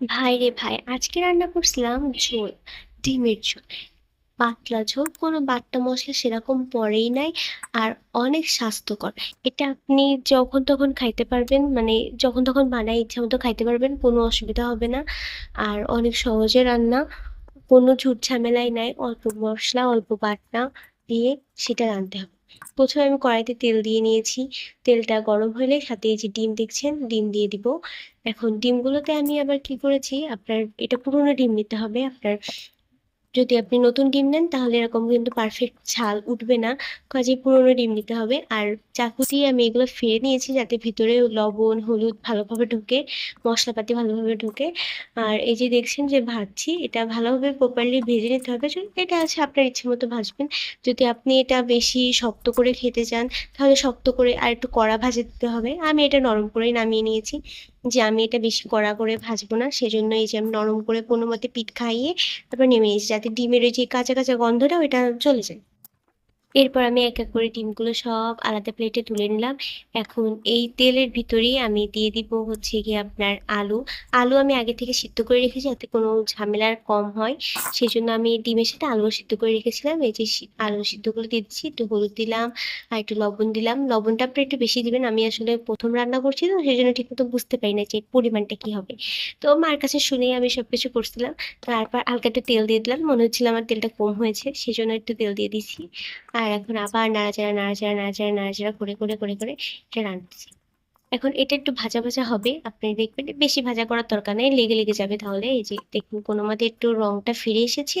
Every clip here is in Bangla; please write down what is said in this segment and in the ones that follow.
ভাই রে ভাই, আজকে রান্না করছিলাম ঝোল, ডিমের ঝোল। পাতলা ঝোল, কোনো বাট্টা মশলা সেরকম পড়েই নাই আর অনেক স্বাস্থ্যকর। এটা আপনি যখন তখন খাইতে পারবেন মানে যখন তখন বানাই ইচ্ছা মতো খাইতে পারবেন, কোনো অসুবিধা হবে না। আর অনেক সহজে রান্না, কোনো ঝুট ঝামেলাই নাই, অল্প মশলা, অল্প বাটনা দিয়ে সেটা রাঁধতে হবে। প্রথমে আমি কড়াইতে তেল দিয়ে নিয়েছি। তেলটা গরম হলে সাথে এই যে ডিম দেখছেন, ডিম দিয়ে দিব। এখন ডিমগুলোতে আমি আবার কি করেছি, আপনার এটা পুরোনো ডিম নিতে হবে, আপনার যদি আপনি নতুন ডিম নেন, তাহলে এরকম কিন্তু পারফেক্ট ছাল উঠবে না। কাজে পুরনো ডিম নিতে হবে। আর চাকু দিয়ে আমি এগুলো ফিরে নিয়েছি যাতে ভিতরে লবণ, হলুদ ভালোভাবে ঢোকে, মশলাপাতি ভালোভাবে ঢোকে। আর এই যে দেখছেন যে ভাজছি, এটা ভালোভাবে প্রপারলি ভেজে নিতে হবে। এটা আছে, আপনার ইচ্ছে মতো ভাজবেন। যদি আপনি এটা বেশি শক্ত করে খেতে চান, তাহলে শক্ত করে আর একটু কড়া ভাজে দিতে হবে। আমি এটা নরম করেই নামিয়ে নিয়েছি। যে আমি এটা বেশি কড়া করে ভাজবো না, সেজন্য এই যে আমি নরম করে কোনো মতে পিঠ খাইয়ে তারপর নেমে নিয়েছি যাতে ডিমের ওই যে কাঁচা কাঁচা গন্ধটা ওইটা চলে যায়। এরপর আমি এক এক করে ডিমগুলো সব আলাদা প্লেটে তুলে নিলাম। এখন এই তেলের ভিতরেই আমি দিয়ে দিব হচ্ছে গিয়ে আপনার আলু। আলু আমি আগে থেকে সিদ্ধ করে রেখেছি যাতে কোনো ঝামেলার কম হয়। সেই জন্য আমি ডিমের সাথে আলুও সিদ্ধ করে রেখেছিলাম। এই যে আলু সিদ্ধগুলো দিচ্ছি, একটু হলুদ দিলাম আর একটু লবণ দিলাম। লবণটা আপনি একটু বেশি দিবেন, আমি আসলে প্রথম রান্না করছি তো সেই জন্য ঠিকমতো বুঝতে পারি না যে পরিমাণটা কি হবে। তো মার কাছে শুনেই আমি সব কিছু করছিলাম। তারপর হালকা একটু তেল দিয়ে দিলাম। মনে হচ্ছিল আমার তেলটা কম হয়েছে সেই জন্য একটু তেল দিয়ে দিছি আর এখন আবার নাড়াচাড়া নাড়াচাড়া নাড়াচাড়া নাড়াচাড়া করে করে করে করে এটা রাঁধতেছি এখন এটা একটু ভাজা ভাজা হবে। আপনি দেখবেন বেশি ভাজা করার দরকার নেই, লেগে লেগে যাবে তাহলে। এই যে দেখুন, কোনো মতে একটু রংটা ফিরে এসেছে,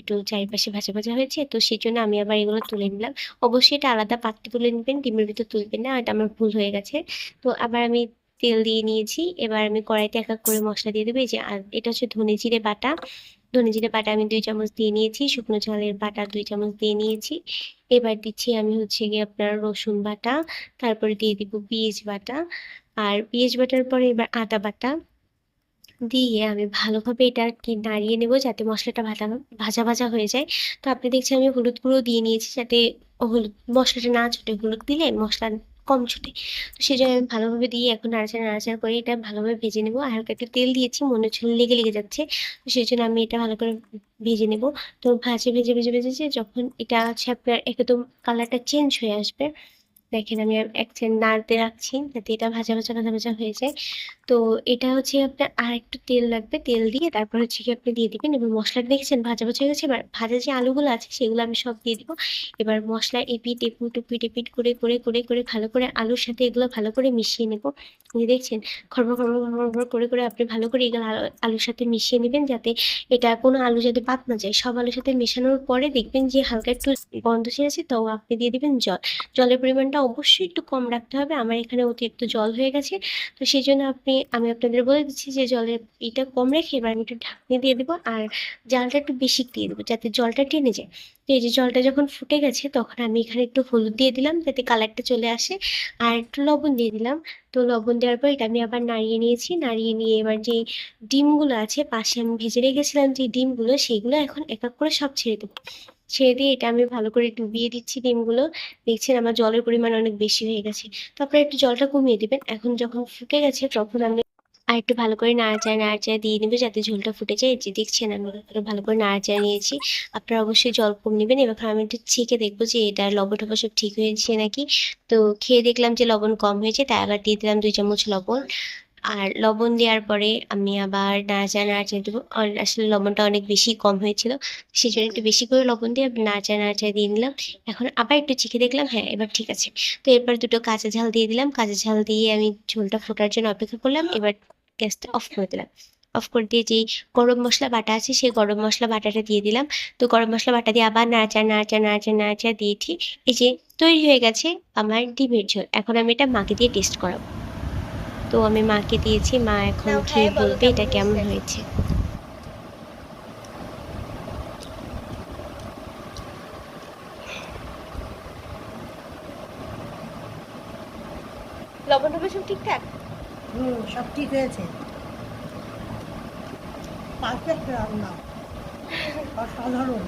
একটু চারিপাশে ভাজা ভাজা হয়েছে, তো সেই জন্য আমি আবার এগুলো তুলে নিলাম। অবশ্যই এটা আলাদা পাত্রে তুলে নেবেন, ডিমের ভিতর তুলবেন না, এটা আমার ভুল হয়ে গেছে। তো আবার আমি তেল দিয়ে নিয়েছি, এবার আমি কড়াইতে এক এক করে মশলা দিয়ে দেবো। এই যে আর এটা হচ্ছে ধনে জিরে বাটা। ধনে জিরে বাটা আমি দুই চামচ দিয়ে নিয়েছি, শুকনো চালের বাটা দুই চামচ দিয়ে নিয়েছি। এবার দিচ্ছি আমি হচ্ছে গিয়ে আপনার রসুন বাটা, তারপরে দিয়ে দিব পেঁয়াজ বাটা। আর পিঁয়াজ বাটার পরে এবার আদা বাটা দিয়ে আমি ভালোভাবে এটা কি নাড়িয়ে নেব যাতে মশলাটা ভাজা ভাজা ভাজা হয়ে যায়। তো আপনি দেখছেন আমি হলুদ গুঁড়ো দিয়ে নিয়েছি যাতে হলুদ, মশলাটা না ছোটে হলুদ দিলে মশলা কম ছুটে। তো সেই জন্য আমি ভালোভাবে দিয়ে এখন নাড়াচাড়া নাড়াচাড়া করে এটা ভালোভাবে ভেজে নেব। আর হালকা একটু তেল দিয়েছি, মনে হচ্ছে লেগে লেগে যাচ্ছে। তো সেই জন্য আমি এটা ভালো করে ভেজে নেব। তো ভাজে, ভেজে ভেজে ভেজেছে যখন এটা আছে আপনার একদম কালারটা চেঞ্জ হয়ে আসবে দেখেন আমি এক নাড়তে রাখছি, যাতে এটা ভাজা ভাজা ভাজা ভাজা হয়ে যায়। তো এটা হচ্ছে আপনার আর একটু তেল লাগবে, তেল দিয়ে তারপর হচ্ছে কি আপনি দিয়ে দিবেন। এবার মশলাটা দেখেছেন ভাজা ভাজা হয়ে গেছে, এবার ভাজা যে আলুগুলো আছে সেগুলো আমি সব দিয়ে দিব। এবার মশলা এপিট এপুট এপিট এপিট করে করে করে করে ভালো করে আলুর সাথে এগুলো ভালো করে মিশিয়ে নেব। দেখছেন, খড়বড় খড়বড় খড়বড় করে করে আপনি ভালো করে এগুলো আলু- আলুর সাথে মিশিয়ে নেবেন, যাতে এটা কোনো আলু যাতে বাদ না যায়। সব আলুর সাথে মেশানোর পরে দেখবেন যে হালকা একটু গন্ধ ছেড়েছে তো আপনি দিয়ে দিবেন জল। জলের পরিমাণটা অবশ্যই একটু কম রাখতে হবে। আমার এখানে অতিরিক্ত জল হয়ে গেছে। তো সেই জন্য আপনি, আমি আপনাদের বলে দিচ্ছি যে জলের এটা কম রেখে এবার আমি একটু ঢাকনি দিয়ে দেবো আর জালটা একটু বেশি দিয়ে দেবো যাতে জলটা টেনে যায়। তো এই যে জলটা যখন ফুটে গেছে তখন আমি এখানে একটু হলুদ দিয়ে দিলাম যাতে কালারটা চলে আসে। আর একটু লবণ দিয়ে দিলাম। তো লবণ দেওয়ার পর এটা আমি আবার নাড়িয়ে নিয়েছি। নাড়িয়ে নিয়ে এবার যে ডিমগুলো আছে, পাশে আমি ভেজে রেখেছিলাম যে ডিমগুলো সেইগুলো এখন এক এক করে সব ছেড়ে দেবো। ছেড়ে দিয়ে এটা আমি ভালো করে ডুবিয়ে দিচ্ছি ডিমগুলো। দেখছেন আমার জলের পরিমাণ অনেক বেশি হয়ে গেছে। তো আপনারা একটু জলটা কমিয়ে দিবেন। এখন যখন ফুটে গেছে তখন আমি আর একটু ভালো করে নাড়াচাড়া নাড়াচাড়া দিয়ে নেবে যাতে ঝোলটা ফুটে যায়। যে দেখছেন আমি ভালো করে নাড়াচাড়া নিয়েছি। আপনারা অবশ্যই জল কম নেবেন। এবার আমি একটু ছেঁকে দেখব যে এটা লবণ টবণ সব ঠিক হয়েছে নাকি। তো খেয়ে দেখলাম যে লবণ কম হয়েছে, তাই আবার দিয়ে দিলাম দুই চামচ লবণ। আর লবণ দেওয়ার পরে আমি আবার নাড়াচাড়া নাড়াচাড়া দেবো। আসলে লবণটা অনেক বেশি কম হয়েছিল সেই জন্য একটু বেশি করে লবণ দিয়ে আমি নাড়াচাড়া নাড়াচাড়া দিয়ে নিলাম এখন আবার একটু চেখে দেখলাম হ্যাঁ এবার ঠিক আছে। তো এরপর দুটো কাঁচা ঝাল দিয়ে দিলাম। কাঁচা ঝাল দিয়ে আমি ঝোলটা ফোটার জন্য অপেক্ষা করলাম। এবার গ্যাসটা অফ করে দিলাম। অফ করে দিয়ে যেই গরম মশলা বাটা আছে, সেই গরম মশলা বাটাটা দিয়ে দিলাম। তো গরম মশলা বাটা দিয়ে আবার নাড়াচাড়া নাড়াচাড়া নাড়াচাড়া নাড়াচাড়া দিয়েছি। এই যে তৈরি হয়ে গেছে আমার ডিমের ঝোল। এখন আমি এটা মাকে দিয়ে টেস্ট করাবো। তো আমি মাকে দিয়েছি মা এখন খেয়ে বলবে এটা কেমন হয়েছে? লবণ টবণ সব ঠিকঠাক? হুম সব ঠিক হয়েছে। পারফেক্ট রান্না। অসাধারণ।